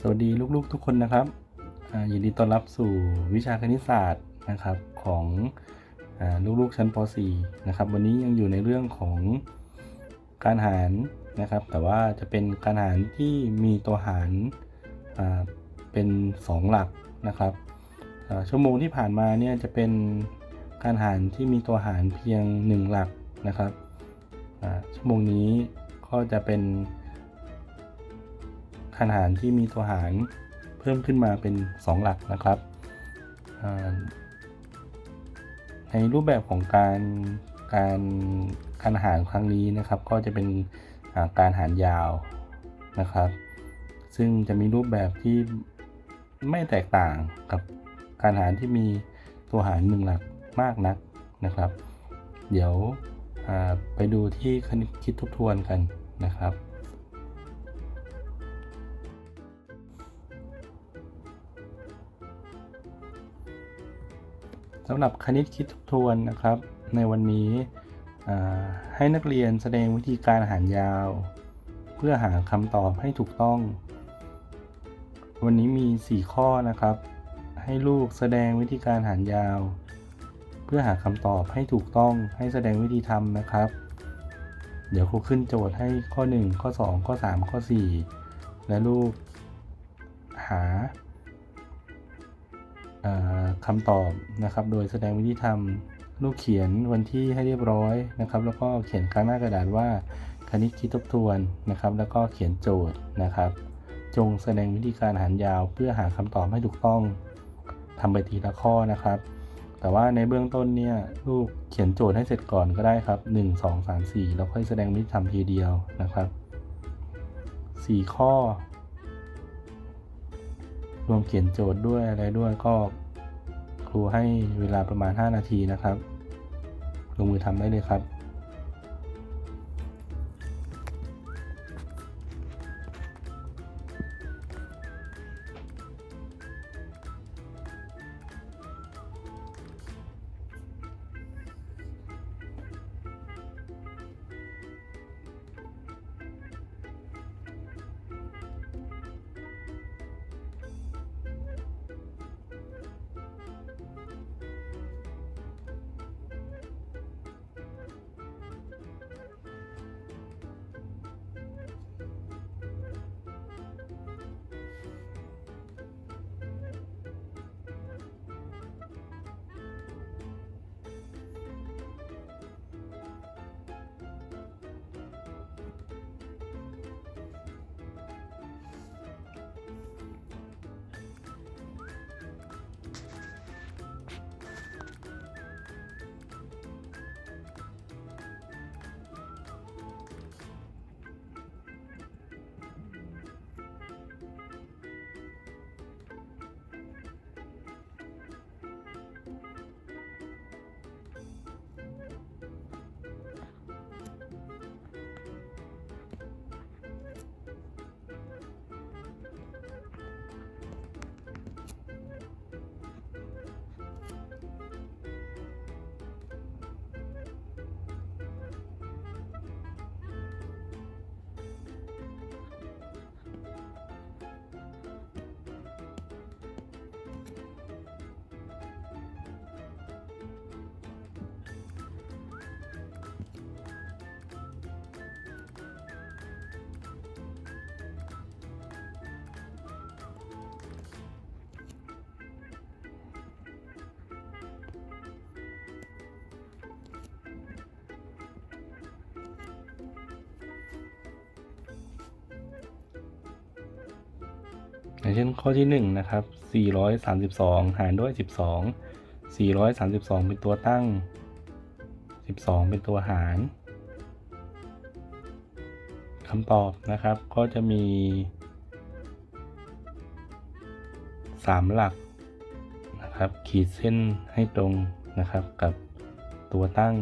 สวัสดีลูกๆทุกคนนะครับยินดีต้อนรับสู่วิชาคณิตศาสตร์นะครับของอลูกๆชั้นป .4 นะครับ วันนี้ยังอยู่ในเรื่องของการหารนะครับ แต่ว่าจะเป็นการหารที่มีตัวหารเป็น 2 หลักนะครับชั่วโมงที่ผ่านมาเนี่ยจะเป็นการหารที่มีตัวหารเพียง 1 หลักนะครับชั่วโมงนี้ก็จะเป็น ขนาดที่มีตัวหารเพิ่มขึ้นมาเป็น 2 หลักนะครับในรูปแบบของการการการหารครั้งนี้นะครับ ก็จะเป็นการหารยาวนะครับ ซึ่งจะมีรูปแบบที่ไม่แตกต่างกับการหารที่มีตัวหารหนึ่งหลักมากนักนะครับ เดี๋ยวไปดูที่คณิตคิดทบทวนกันนะครับ สำหรับคณิตคิดทบทวนนะครับ ในวันนี้ให้นักเรียนแสดงวิธีการหารยาว เพื่อหาคำตอบให้ถูกต้อง วันนี้มี 4 ข้อนะครับ ให้ลูกแสดงวิธีการหารยาว เพื่อหาคำตอบให้ถูกต้องให้แสดงวิธีทำนะครับ เดี๋ยวครูขึ้นโจทย์ให้ข้อ 1 ข้อ 2 ข้อ 3 ข้อ 4 และลูกหา คำตอบนะครับ โดยแสดงวิธีทำลูกเขียนวันที่ให้เรียบร้อยนะครับ แล้วก็เขียนกลางหน้ากระดาษว่าคณิตคิดทบทวนนะครับ แล้วก็เขียนโจทย์นะครับ จงแสดงวิธีการหารยาวเพื่อหาคำตอบให้ถูกต้องทำไปทีละข้อนะครับ แต่ว่าในเบื้องต้นเนี่ยลูกเขียนโจทย์ให้เสร็จก่อนก็ได้ครับ 1 2 3 4 แล้วค่อยแสดงวิธีทำทีเดียวนะครับ 4 ข้อ รวมเขียนโจทย์ด้วยอะไรด้วยก็ครูให้เวลาประมาณ 5 นาทีนะครับ ลงมือทำได้เลยครับ อย่างเช่นข้อที่1นะครับ432 หารด้วย 12 432 เป็นตัวตั้ง 12 เป็นตัวหารคำตอบนะครับก็จะมี 3 หลักนะครับ ขีดเส้นให้ตรงนะครับกับตัวตั้ง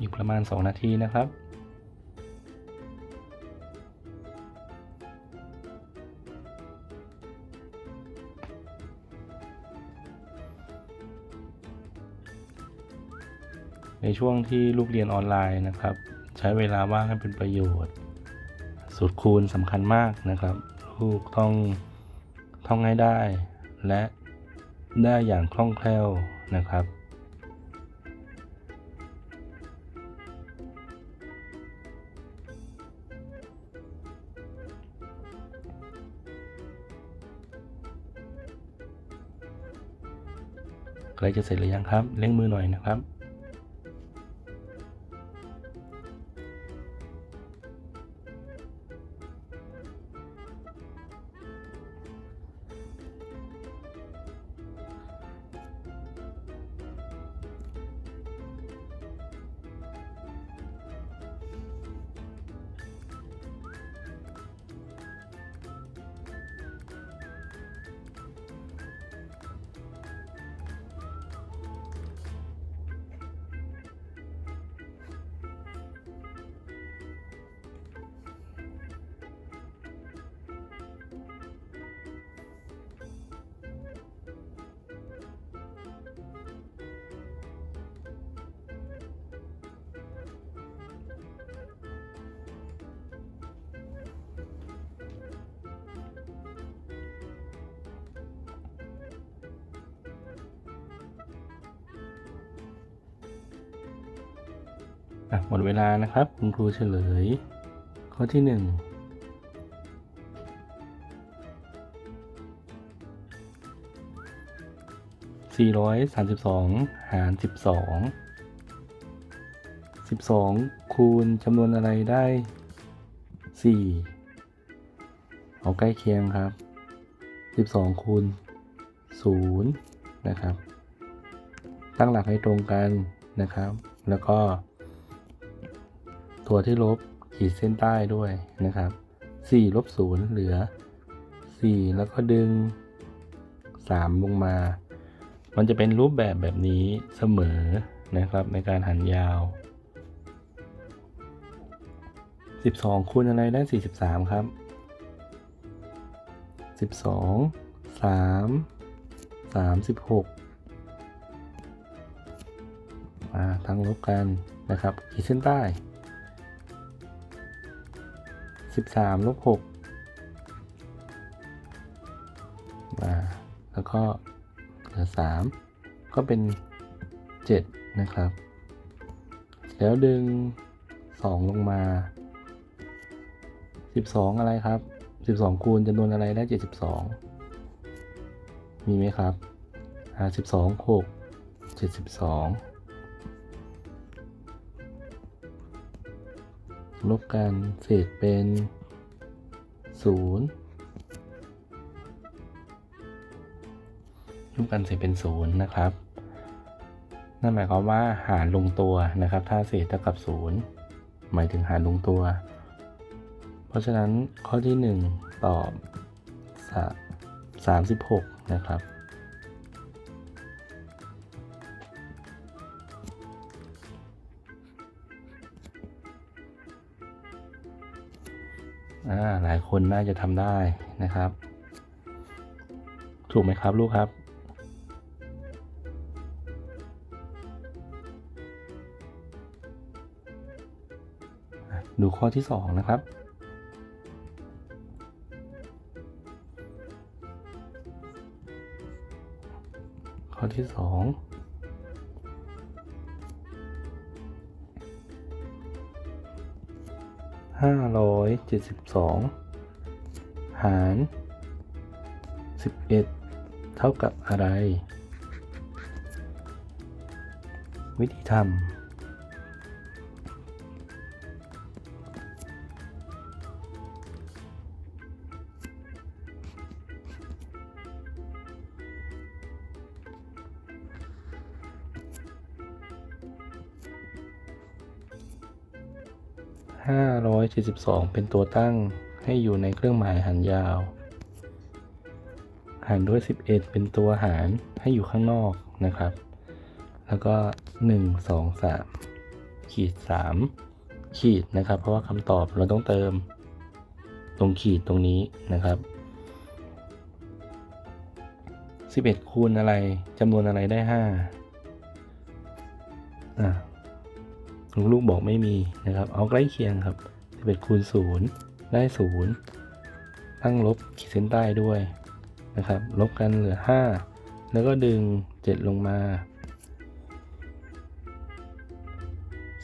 อีกประมาณ 2 นาทีนะครับ ในช่วงที่ลูกเรียนออนไลน์นะครับ ใช้เวลาว่างให้เป็นประโยชน์ สูตรคูณสำคัญมากนะครับ ลูกต้องท่องให้ได้ และได้อย่างคล่องแคล่วนะครับ ล้จะเสร็จหรือยังครับเร่งมือหน่อยนะครับ หมดเวลานะครับ คุณครูเฉลย ข้อที่หนึ่งสี่ร้อยสามสิบสองหารสิบสองสิบสองคูณจำนวนอะไรได้สี่เอาใกล้เคียงครับสิบสองคูณศูนย์นะครับ ตั้งหลักให้ตรงกันนะครับ แล้วก็ ตัวที่ลบขีดเส้นใต้ด้วยนะครับ4ลบ0เหลือ 4 แล้วก็ดึง 3 ลงมา มันจะเป็นรูปแบบแบบนี้เสมอนะครับในการหันยาว 12 คูณอะไรได้ 43 ครับ 12 3 36มาทั้งลบกันนะครับขีดเส้นใต้ 13ลบ6มาแล้วก็เหลือ3ก็เป็น 7 นะครับ แล้วดึง 2 ลงมา 12 อะไรครับ 12 คูณจำนวนอะไรได้ 72 มีไหมครับ 52 6 72 ลบกันเศษเป็นศูนย์ลบกันเศษเป็นศูนย์นะครับ นั่นหมายความว่าหารลงตัวนะครับ ถ้าเศษเท่ากับศูนย์หมายถึงหารลงตัว เพราะฉะนั้นข้อที่หนึ่งตอบสามสิบหกนะครับ หลายคนน่าจะทำได้นะครับ ถูกไหมครับลูกครับดูข้อที่สองนะครับ ข้อที่สองห้าร้ อยเจ็ดสิบสองหารสิบเอ็ดเท่ากับอะไร วิธีทำ 572 เป็นตัวตั้งให้อยู่ในเครื่องหมายหารยาว หารด้วย 11 เป็นตัวหารให้อยู่ข้างนอกนะครับ แล้วก็ 1 2 3 ขีดสามขีดนะครับ เพราะว่าคำตอบเราต้องเติมตรงขีดตรงนี้นะครับ 11 คูณอะไรจำนวนอะไรได้ 5 อะลูกบอกไม่มีนะครับ เอาใกล้เคียงครับ 11คูณ0ได้ 0 ตั้งลบขีดเส้นใต้ด้วยนะครับ ลบกันเหลือ 5 แล้วก็ดึง 7 ลงมา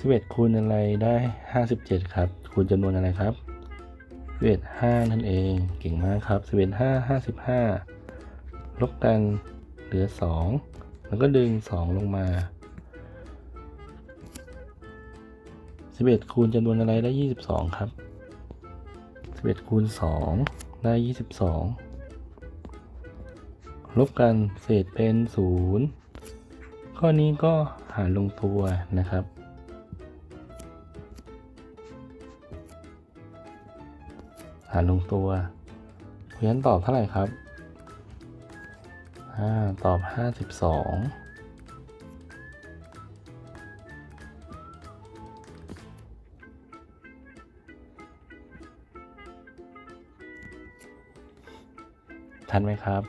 11คูณอะไรได้ 57 ครับ คูณจำนวนอะไรครับ11 5 นั่นเอง เก่งมากครับ11 5 55 ลบกันเหลือ 2 แล้วก็ดึง 2 ลงมา 11 คูณจำนวนอะไรได้ 22 ครับ 11 คูณ 2 ได้ 22 ลบกันเศษเป็น 0 ข้อนี้ก็หารลงตัวนะครับ หารลงตัวเพราะฉะนั้นตอบเท่าไหร่ครับอ่าตอบ 52 ชัดไหมครับ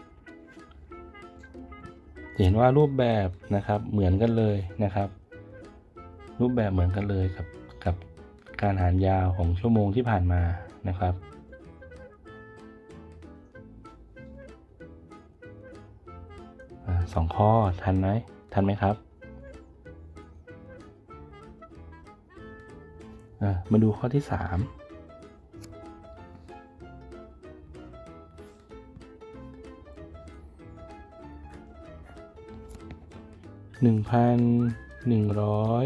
จะเห็นว่ารูปแบบนะครับเหมือนกันเลยนะครับ รูปแบบเหมือนกันเลยกับกับการหารยาวของชั่วโมงที่ผ่านมานะครับสองข้อทันไหมทันไหมครับมาดูข้อที่ 3 หนึ่งพันหนึ่งร้อย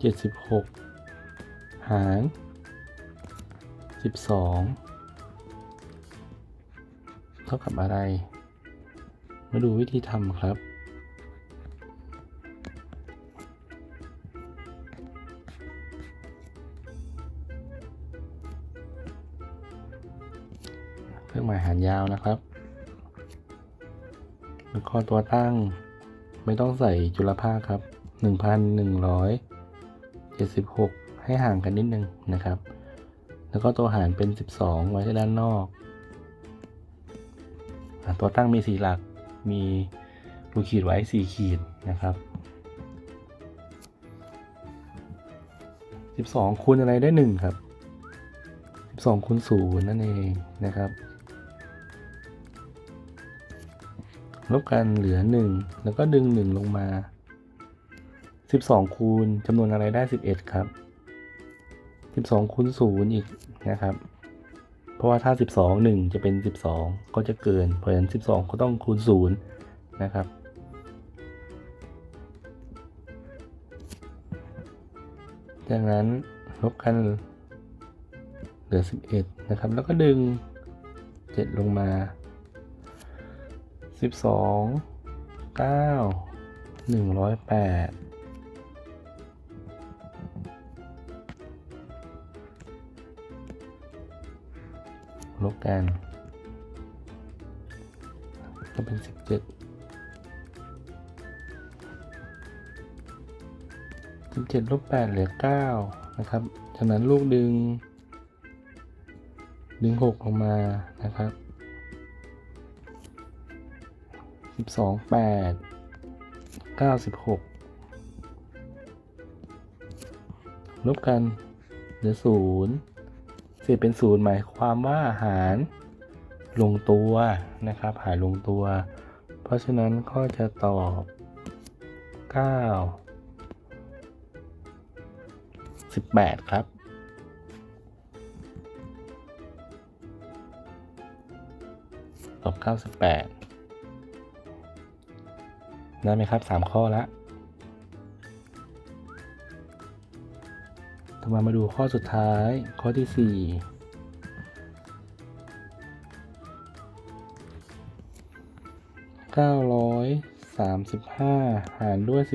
เจ็ดสิบหกหารสิบสองเท่ากับอะไร มาดูวิธีทำครับเครื่องหมายหารยาวนะครับแล้วก็ตัวตั้ง ไม่ต้องใส่จุลภาคครับ 1,176 ให้ห่างกันนิดนึงนะครับ แล้วก็ตัวหารเป็น 12 ไว้ที่ด้านนอกตัวตั้งมีสี่หลัก มีรูขีดไว้สี่ขีดนะครับสิบสองคูณอะไรได้หนึ่งครับสิบสองคูณศูนย์นั่นเองนะครับ ลบกันเหลือหนึ่งแล้วก็ดึงหนึ่งลงมาสิบสองคูณจำนวนอะไรได้สิบเอ็ดครับสิบสองคูณศูนย์อีกนะครับ เพราะว่าถ้า 12 1 จะเป็น 12 ก็จะเกิน เพราะฉะนั้น 12 ก็ต้องคูณ 0 นะครับจากนั้นลบกันเหลือ 11 นะครับ แล้วก็ดึง 7 ลงมา 12 9 108ลบกัน ก็เป็นสิบเจ็ดสิบเจ็ดลบแปดเหลือเก้านะครับจากนั้นลูกดึง ดึงหกลงมานะครับ สองแปดเก้าสิบหกลบกันเหลือศูนย์เศษเป็นศูนย์หมายความว่าหารลงตัวนะครับ หารลงตัว เพราะฉะนั้นก็จะตอบ 9 18 ครับ ตอบ 98 ได้ไหมครับ 3 ข้อละต่อมามาดูข้อสุดท้ายข้อที่4 935หารด้วย11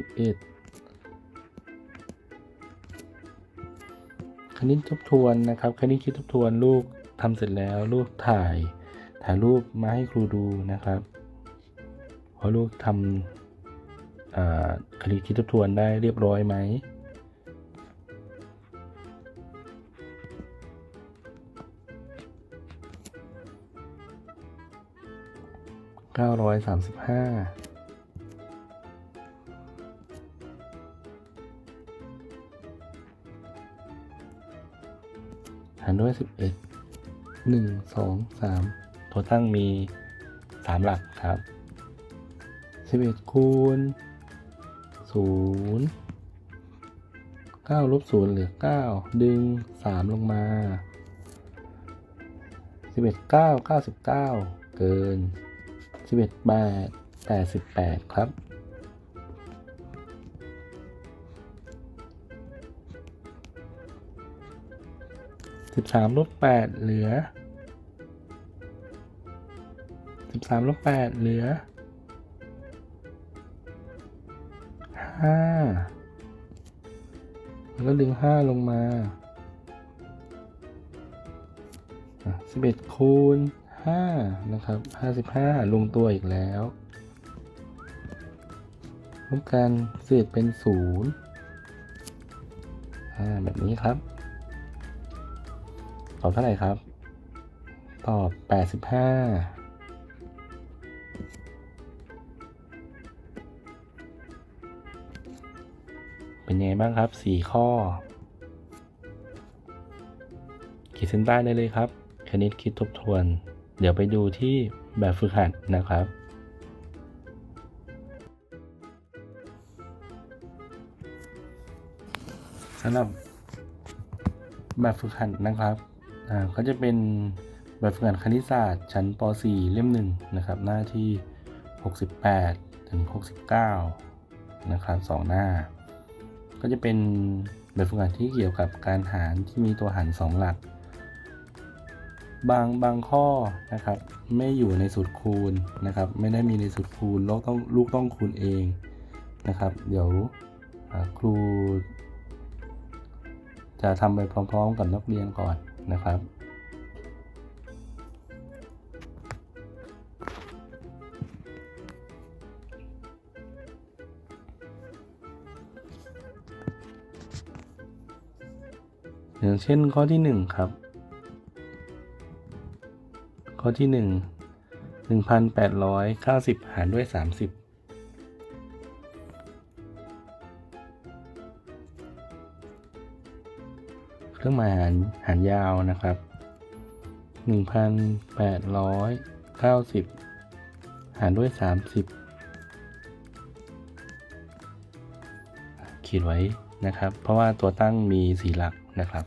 คณิตทบทวนนะครับคณิตคิดทบทวนลูกทำเสร็จแล้วลูกถ่าย ถ่ายรูปมาให้ครูดูนะครับว่าลูกทำอ่า คลิกที่ทบทวนได้เรียบร้อยไหมเก้าร้อยสามสิบห้าหารด้วยสิบเอ็ดหนึ่งสองสามตัวตั้งมีสามหลักครับสิบเอ็ดคูณ ศูนย์เก้าลบศูนย์เหลือเก้าดึงสามลงมาสิบเอ็ดเก้าเก้าสิบเก้าเกินสิบเอ็ดแปดแปดสิบแปดครับสิบสามลบแปดเหลือสิบสามลบแปดเหลือ ห้าแล้วดึงห้าลงมาสิบเอ็ดคูณห้านะครับห้าสิบห้าลงตัวอีกแล้วลบกันเศษเป็นศูนย์อ่าแบบนี้ครับ ตอบเท่าไหร่ครับ ตอบ85เป็นไงบ้างครับ 4 ข้อ ขีดเส้นใต้ได้เลยครับ คณิตคิดทบทวน เดี๋ยวไปดูที่แบบฝึกหัดนะครับ สำหรับแบบฝึกหัดนะครับอ่าก็จะเป็นแบบฝึกหัดคณิตศาสตร์ชั้นป .4 เล่มหนึ่งนะครับ หน้าที่ 68 ถึง 69 นะครับสองหน้า ก็จะเป็นแบบฝึกหัดที่เกี่ยวกับการหารที่มีตัวหาร 2 หลัก บางบางข้อนะครับ ไม่อยู่ในสูตรคูณนะครับ ไม่ได้มีในสูตรคูณลูกต้องลูกต้องคูณเองนะครับ เดี๋ยวอ่าครู จะทำไปพร้อม ๆ กับนักเรียนก่อนนะครับ อย่างเช่นข้อที่หนึ่งครับ ข้อที่หนึ่งหนึ่งพันแปดร้อยเก้าสิบหารด้วยสามสิบเครื่องหมายหารหารยาวนะครับ 1,890 หารด้วย 30 ขีดไว้นะครับ เพราะว่าตัวตั้งมี4หลักนะครับ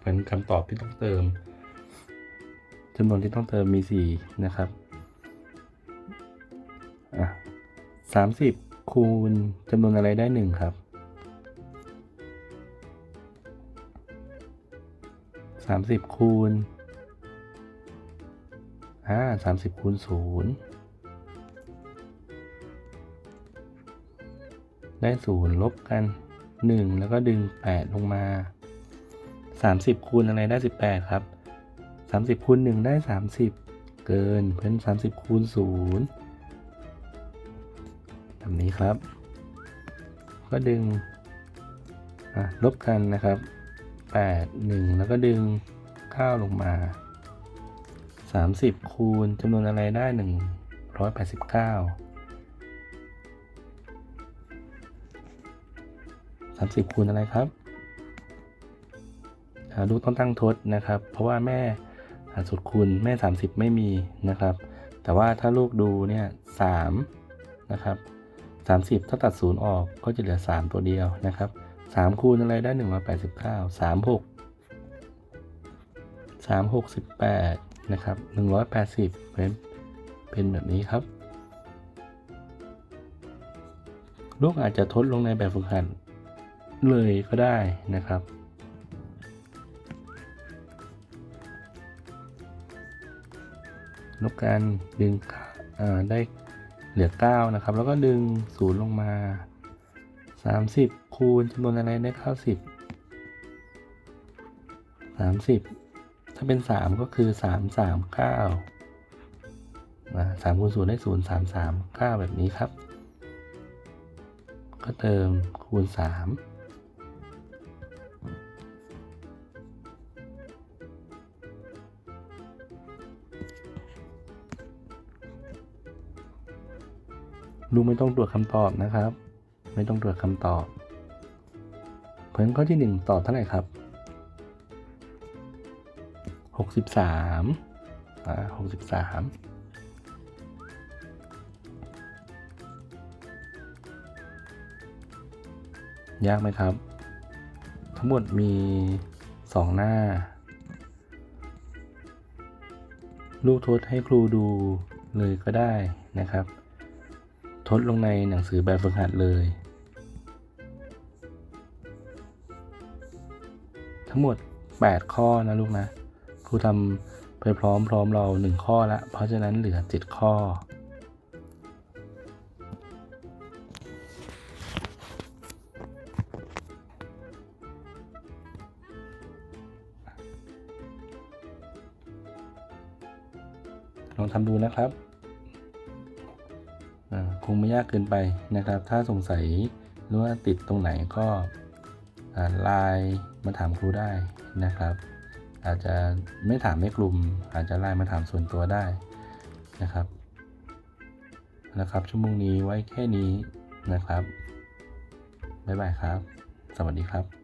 เป็นคำตอบที่ต้องเติมจำนวนที่ต้องเติมมี 4 นะครับอะ30 คูณจำนวนอะไรได้ 1 ครับสามสิบคูณอ่าสามสิบคูณศูนย์ได้ศูนย์ลบกันหนึ่งแล้วก็ดึงแปดลงมา สามสิบคูณอะไรได้สิบแปดครับสามสิบคูณหนึ่งได้สามสิบเกินเพื่อนสามสิบคูณศูนย์แบบนี้ครับ ก็ดึงลบกันนะครับ 8 1 แล้วก็ดึง 9 ลงมา 30 คูณจำนวนอะไรได้ 189 30คูณอะไรครับ ลูกต้องตั้งทดนะครับ เพราะว่าแม่สุดคูณแม่ 30 ไม่มีนะครับ แต่ว่าถ้าลูกดูเนี่ย3นะครับ30ถ้าตัด0ออกก็จะเหลือ 3 ตัวเดียวนะครับสามคูณอะไรได้หนึ่งร้อยแปดสิบเก้าสามหกสามหกสิบแปดนะครับหนึ่งร้อยแปดสิบเป็นเป็นแบบนี้ครับ ลูกอาจจะทดลงในแบบฝึกหัดเลยก็ได้นะครับ ลบกันดึงได้เหลือ 9 นะครับ แล้วก็ดึง 0 ลงมา 30 คูณจำนวนอะไรได้เข้า10 30 ถ้าเป็น 3 ก็คือ 3 3 9นะ3คูณ0ได้ 0 3 3 9 แบบนี้ครับ ก็เติมคูณ 3 ลูกไม่ต้องตรวจคำตอบนะครับ ไม่ต้องตรวจคำตอบ ผลข้อที่หนึ่งตอบเท่าไหร่ครับหกสิบสามอ่าหกสิบสามยากไหมครับ ทั้งหมดมีสองหน้า ลูกทดให้ครูดูเลยก็ได้นะครับ ดลงในหนังสือแบบฝึกหัดเลย ทั้งหมด 8 ข้อนะลูกนะครูทำไปพร้อมพร้อมเรา 1 ข้อละ เพราะฉะนั้นเหลือ 7 ข้อลองทำดูนะครับ คงไม่ยากเกินไปนะครับ ถ้าสงสัยหรือว่าติดตรงไหนก็ไลน์มาถามครูได้นะครับ อาจจะไม่ถามในกลุ่ม อาจจะไลน์มาถามส่วนตัวได้นะครับนะครับ ชั่วโมงนี้ไว้แค่นี้นะครับ บ๊ายบายครับ สวัสดีครับ